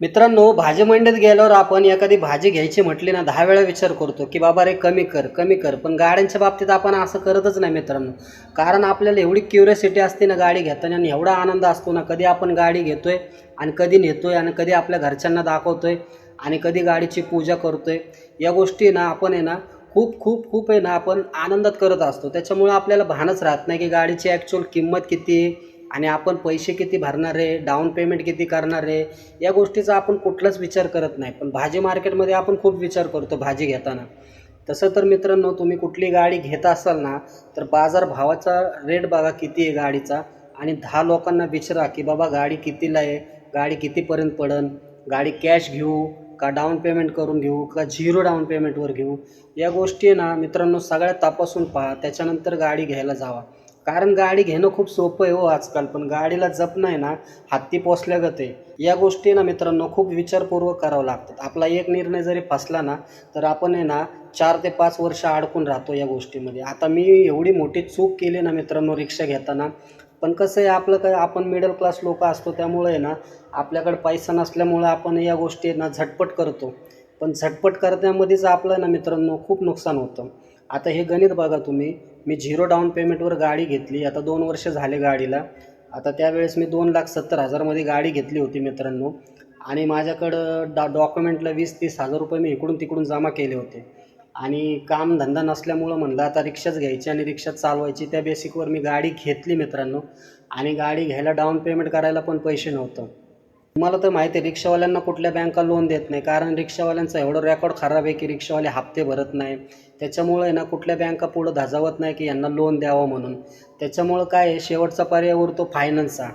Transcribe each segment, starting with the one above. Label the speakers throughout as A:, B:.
A: मित्रांनो भाजी मंडईत गेल्यावर आपण एखादी भाजी घ्यायची म्हटली ना दहा वेळा विचार करतो की बाबा रे कमी कर कमी कर. पण गाड्यांच्या बाबतीत आपण असं करतच नाही मित्रांनो. कारण आपल्याला एवढी क्युरियोसिटी असते ना गाडी घेताना आणि एवढा आनंद असतो ना कधी आपण गाडी घेतो आहे आणि कधी नेतो आहे आणि कधी आपल्या घरच्यांना दाखवतो आहे आणि कधी गाडीची पूजा करतो आहे या गोष्टी ना आपण आहे ना खूप खूप खूप आहे ना आपण आनंदात करत असतो. त्याच्यामुळे आपल्याला भानच राहत नाही की गाडीची ॲक्च्युअल किंमत किती आहे आणि आपण पैसे किती भरणार आहे डाऊन पेमेंट किती करणार आहे या गोष्टीचा आपण कुठलाच विचार करत नाही. पण भाजी मार्केटमध्ये आपण खूप विचार करतो भाजी घेताना. तसं तर मित्रांनो तुम्ही कुठली गाडी घेत असाल ना तर बाजार भावाचा रेट बघा किती आहे गाडीचा आणि दहा लोकांना विचारा की बाबा गाडी कितीला आहे गाडी कितीपर्यंत पडन गाडी कॅश घेऊ का डाऊन पेमेंट करून घेऊ का झिरो डाऊन पेमेंटवर घेऊ? या गोष्टी ना मित्रांनो सगळ्या तपासून पहा त्याच्यानंतर गाडी घ्यायला जावा. कारण गाडी घेणं खूप सोपं आहे हो आजकाल पण गाडीला जपणं आहे ना हत्ती पोचल्यागत आहे. या गोष्टी ना मित्रांनो खूप विचारपूर्वक करावं लागतात. आपला एक निर्णय जरी फसला ना तर आपण आहे ना चार ते पाच वर्ष अडकून राहतो या गोष्टीमध्ये. आता मी एवढी मोठी चूक केली ना मित्रांनो रिक्षा घेताना पण कसं आहे आपलं काय आपण मिडल क्लास लोक असतो त्यामुळे आहे ना आपल्याकडे पैसा नसल्यामुळं आपण या गोष्टी ना झटपट करतो. पण झटपट करण्यामध्येच आपलं ना मित्रांनो खूप नुकसान होतं. आता हे गणित बघा तुम्ही मी झिरो डाऊन पेमेंटवर गाडी घेतली. आता दोन वर्ष झाले गाडीला. आता त्यावेळेस मी दोन लाख सत्तर हजारमध्ये गाडी घेतली होती मित्रांनो. आणि माझ्याकडं डा डॉक्युमेंटला वीस तीस हजार रुपये मी इकडून तिकडून जमा केले होते. आणि काम धंदा नसल्यामुळं म्हणलं आता रिक्षाच घ्यायची आणि रिक्षा चालवायची. त्या बेसिकवर मी गाडी घेतली मित्रांनो. आणि गाडी घ्यायला डाऊन पेमेंट करायला पण पैसे नव्हतं. तुम्हाला तर माहिती आहे रिक्षावाल्यांना कुठल्या बँका लोन देत नाही. कारण रिक्षावाल्यांचा एवढं रेकॉर्ड खराब आहे की रिक्षावाले हप्ते भरत नाही. त्याच्यामुळे ना कुठल्या बँका पुढं धाजावत नाही की यांना लोन द्यावं म्हणून. त्याच्यामुळं काय आहे शेवटचा पर्याय उरतो फायनान्सचा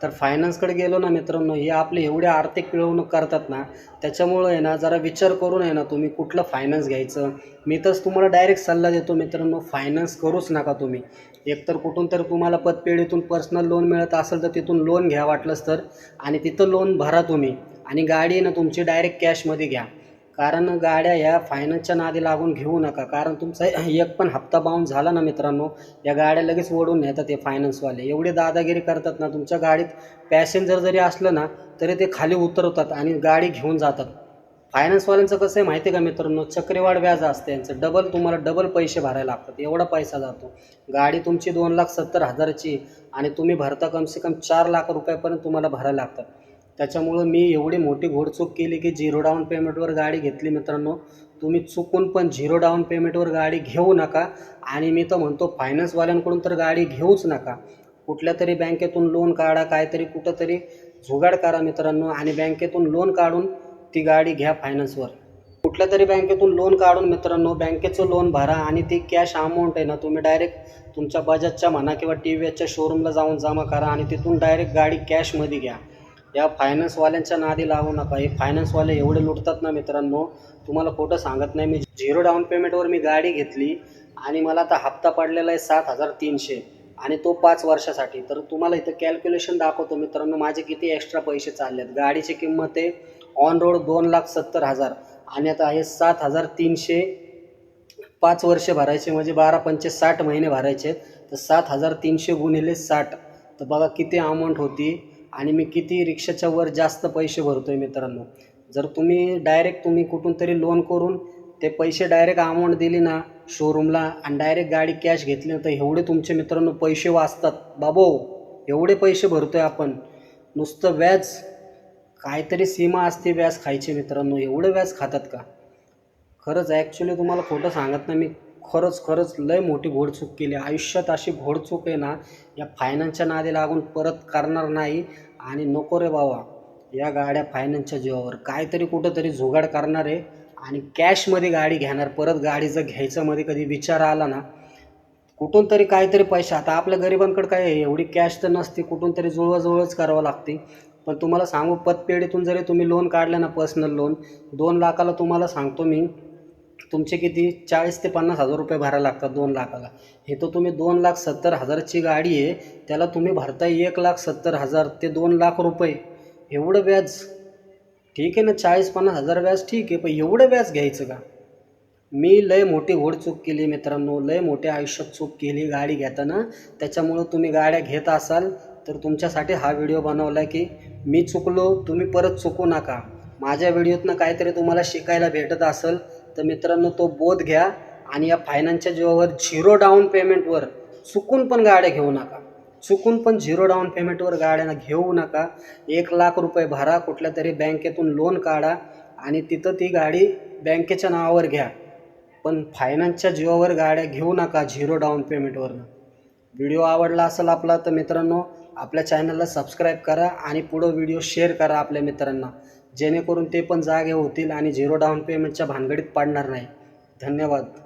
A: तर फायनान्सकडे गेलो ना मित्रांनो हे आपले एवढे आर्थिक पिळवणूक करतात ना त्याच्यामुळं आहे ना जरा विचार करून आहे ना तुम्ही कुठलं फायनान्स घ्यायचं? मी तर तुम्हाला डायरेक्ट सल्ला देतो मित्रांनो फायनान्स करूच नका तुम्ही. एकतर कुठून तर तुम्हाला पतपेढीतून पर्सनल लोन मिळत असेल तर तिथून लोन घ्या वाटलंच तर आणि तिथं लोन भरा तुम्ही. आणि गाडी ना तुमची डायरेक्ट कॅशमध्ये घ्या. कारण गाड्या ह्या फायनान्सच्या नादी लागून घेऊ नका. कारण तुमचा एक पण हप्ता बाउंड झाला ना मित्रांनो या गाड्या लगेच ओढून नेतात ते फायनान्सवाले एवढे दादागिरी करतात ना तुमच्या गाडीत पॅसेंजर जरी असलं ना तरी ते खाली उतरवतात आणि गाडी घेऊन जातात. फायनान्सवाल्यांचं कसं आहे माहिती आहे का मित्रांनो? चक्रीवाढ व्याज असते यांचं. डबल तुम्हाला डबल पैसे भरायला लागतात. एवढा पैसा जातो. गाडी तुमची दोन लाख सत्तर हजारची आणि तुम्ही भरता कमसे कम चार लाख रुपयापर्यंत तुम्हाला भरायला लागतात. त्याच्यामुळं मी एवढी मोठी घोडचूक केली की झिरो डाऊन पेमेंटवर गाडी घेतली मित्रांनो. तुम्ही चुकून पण झिरो डाऊन पेमेंटवर गाडी घेऊ नका. आणि मी तर म्हणतो फायनान्सवाल्यांकडून तर गाडी घेऊच नका. कुठल्या तरी बँकेतून लोन काढा काहीतरी कुठंतरी जुगाड करा मित्रांनो. आणि बँकेतून लोन काढून ती गाडी घ्या फायनान्सवर कुठल्या तरी बँकेतून लोन काढून मित्रांनो बँकेचं लोन भरा आणि ती कॅश अमाऊंट आहे ना तुम्ही डायरेक्ट तुमच्या बजाजच्या म्हणा किंवा टी व्ही एसच्या शोरूमला जाऊन जमा करा आणि तिथून डायरेक्ट गाडी कॅशमध्ये घ्या. या फायनान्सवाल्यांच्या नादी लागू नका. हे फायनान्सवाले एवढे लुटतात ना मित्रांनो तुम्हाला खोटं सांगत नाही. मी झिरो डाऊन पेमेंटवर मी गाडी घेतली आणि मला आता हप्ता पडलेला आहे सात हजार तीनशे आणि तो पाच वर्षासाठी. तर तुम्हाला इथं कॅल्क्युलेशन दाखवतो मित्रांनो माझे किती एक्स्ट्रा पैसे चालले आहेत गाडीची किंमत आहे ऑन रोड दोन लाख सत्तर हजार आणि आता आहे सात हजार तीनशे पाच वर्ष भरायचे म्हणजे बारा पंचे साठ महिने भरायचे आहेत. तर सात हजार तीनशे गुणिले साठ. तर बघा किती अमाऊंट होती. आणि मी किती रिक्षाच्या वर जास्त पैसे भरतो आहे मित्रांनो. जर तुम्ही डायरेक्ट तुम्ही कुठून तरी लोन करून ते पैसे डायरेक्ट अमाऊंट दिली ना शोरूमला आणि डायरेक्ट गाडी कॅश घेतली ना तर एवढे तुमचे मित्रांनो पैसे वाचतात. बाबो एवढे पैसे भरतो आहे आपण. नुसतं व्याज काहीतरी सीमा असते व्याज खायचे मित्रांनो. एवढं व्याज खातात का? खरंच ॲक्च्युली तुम्हाला खोटं सांगत नाही मी. खरंच खरंच लय मोठी घोडचूक केली. आयुष्यात अशी घोडचूक आहे ना या फायनान्सच्या नादी लागून परत करणार नाही. आणि नको रे बाबा या गाड्या फायनान्सच्या जीवावर. काहीतरी कुठंतरी जुगाड करणार आहे. आणि कॅशमध्ये गाडी घेणार परत गाडीचं घ्यायचं मध्ये कधी विचार आला ना कुठून तरी काहीतरी पैसे. आता आपल्या गरिबांकडे काय आहे, एवढी कॅश तर नसते कुठून तरी जुळवाजुळवच करावं लागते. पण तुम्हाला सांगू पतपेढीतून जरी तुम्ही लोन काढलं ना पर्सनल लोन दोन लाखाला तुम्हाला सांगतो मी तुमचे किती? चाळीस ते पन्नास हजार रुपये भरायला लागतात दोन लाखाला. हे तर तुम्ही दोन लाख सत्तर हजारची गाडी आहे त्याला तुम्ही भरताय एक लाख सत्तर हजार ते दोन लाख रुपये. एवढं व्याज? ठीक आहे ना चाळीस पन्नास हजार व्याज ठीक आहे पण एवढं व्याज घ्यायचं का? मी लय मोठी घोडचूक केली मित्रांनो लय मोठ्या आयुष्यात चूक केली गाडी घेताना. त्याच्यामुळं तुम्ही गाड्या घेत असाल तर तुमच्यासाठी हा व्हिडिओ बनवला आहे की मी चुकलो तुम्ही परत चुकू नका. माझ्या व्हिडिओतनं काहीतरी तुम्हाला शिकायला भेटत असेल तर मित्रांनो तो बोध घ्या आणि या फायनान्सच्या जीवावर झिरो डाऊन पेमेंटवर चुकून पण गाड्या घेऊ नका. चुकून पण झिरो डाऊन पेमेंटवर गाड्या घेऊ नका. एक लाख रुपये भरा कुठल्या तरी बँकेतून लोन काढा आणि तिथं ती गाडी बँकेच्या नावावर घ्या. पण फायनान्सच्या जीवावर गाड्या घेऊ नका झिरो डाऊन पेमेंटवरनं. व्हिडिओ आवडला असेल आपला तर मित्रांनो आपल्या चॅनलला सबस्क्राईब करा आणि पुढं व्हिडिओ शेअर करा आपल्या मित्रांना. जेणेकरून ते पण जागे होतील आणि झिरो डाऊन पेमेंटच्या भानगडीत पाडणार नाही. धन्यवाद.